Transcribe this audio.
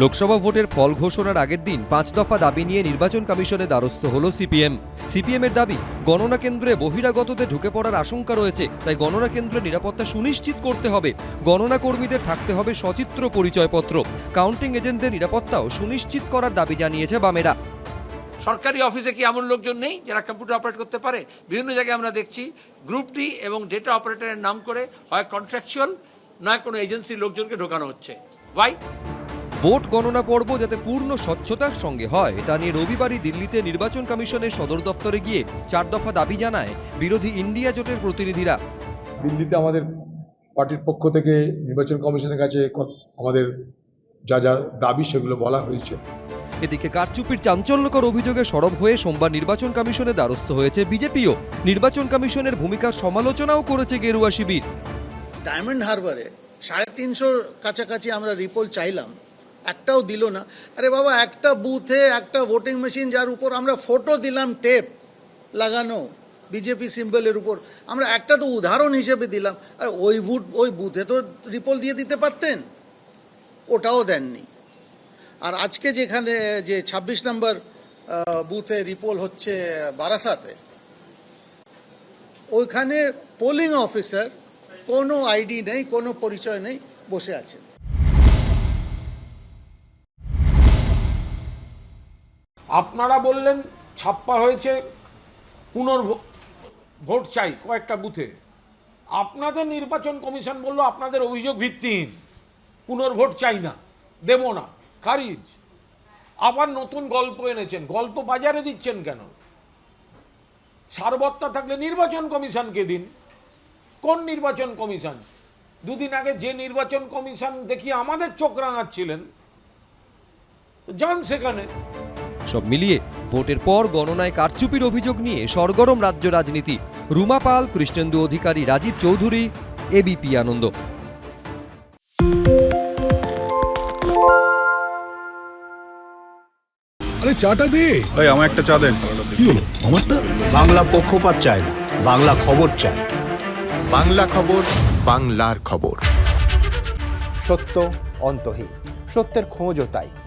লোকসভা ভোটের ফল ঘোষণার আগের দিন পাঁচ দফা দাবি নিয়ে নির্বাচন কমিশনে দ্বারস্থ হল সিপিএম। সিপিএমের দাবি, গণনা কেন্দ্রে বহিরাগতদের ঢুকে পড়ার আশঙ্কা রয়েছে, তাই গণনা কেন্দ্রের নিরাপত্তা সুনিশ্চিত করতে হবে। গণনা কর্মীদের থাকতে হবে সচিত্র পরিচয়পত্র। কাউন্টিং এজেন্টদের নিরাপত্তাও সুনিশ্চিত করার দাবি জানিয়েছে বামেরা। সরকারি অফিসে কি এমন লোকজন নেই যারা কম্পিউটার অপারেট করতে পারে? বিভিন্ন জায়গায় আমরা দেখছি গ্রুপ ডি এবং ডেটা অপারেটরের নাম করে হয় কন্ট্রাকচুয়াল নয় কোনো এজেন্সির লোকজনকে ঢোকানো হচ্ছে। ওয়াই ভোট গণনা পর্ব যাতে পূর্ণ স্বচ্ছতার সঙ্গে হয় তা নিয়ে রবিবারই দিল্লিতে নির্বাচন কমিশনের সদর দফতরে গিয়ে চার দফা দাবি জানায় বিরোধী ইন্ডিয়া জোটের প্রতিনিধিরা। দিল্লিতে আমাদের পার্টির পক্ষ থেকে নির্বাচন কমিশনের কাছে আমাদের যা যা দাবি সেগুলো বলা হয়েছে। এদিকে কারচুপির চাঞ্চল্যকর অভিযোগে সরব হয়ে সোমবার নির্বাচন কমিশনের দ্বারস্থ হয়েছে বিজেপিও। নির্বাচন কমিশনের ভূমিকার সমালোচনাও করেছে গেরুয়া শিবির। ডায়মন্ড হারবারে সাড়ে তিনশোর কাছাকাছি আমরা রিপোল চাইলাম একটাও দিল না। আরে বাবা, একটা বুথে একটা ভোটিং মেশিন যার উপর আমরা ফটো দিলাম, টেপ লাগানো, বিজেপি সিম্বলের উপর। আমরা একটা তো উদাহরণ হিসেবে দিলাম। আর ওই বুথ ওই বুথে তো রিপোল দিয়ে দিতে পারতেন। ওটাও দেননি। আর আজকে যেখানে, যে ছাব্বিশ নম্বর বুথে রিপোল হচ্ছে বারাসাতে, ওইখানে পোলিং অফিসার কোনো আইডি নেই, কোনো পরিচয় নেই, বসে আছেন। আপনারা বললেন ছাপ্পা হয়েছে, পুনর্ভ ভোট চাই কয়েকটা বুথে। আপনাদের নির্বাচন কমিশন বলল আপনাদের অভিযোগ ভিত্তিহীন। পুনর্ভোট চাই না, দেব না, খারিজ। আবার নতুন গল্প এনেছেন, গল্প বাজারে দিচ্ছেন কেন? সারবত্তা থাকলে নির্বাচন কমিশনকে দিন। কোন নির্বাচন কমিশন? দুদিন আগে যে নির্বাচন কমিশন দেখিয়ে আমাদের চোখ রাঙাচ্ছিলেন যান সেখানে। সব মিলিয়ে ভোটের পর গণনায় কারচুপির অভিযোগ নিয়ে সরগরম রাজ্য রাজনীতি। রুমা পাল কৃষ্ণেন্দু অধিকারী রাজীব চৌধুরী এবিপি আনন্দ। আরে চাটা দে। ওই আমার একটা চা দেন। কি হলো? আমারটা? বাংলা পক্ষপাত চায় না বাংলা খবর চায়। বাংলা খবর বাংলার খবর। সত্য অন্তহীন সত্যের খোঁজও তাই।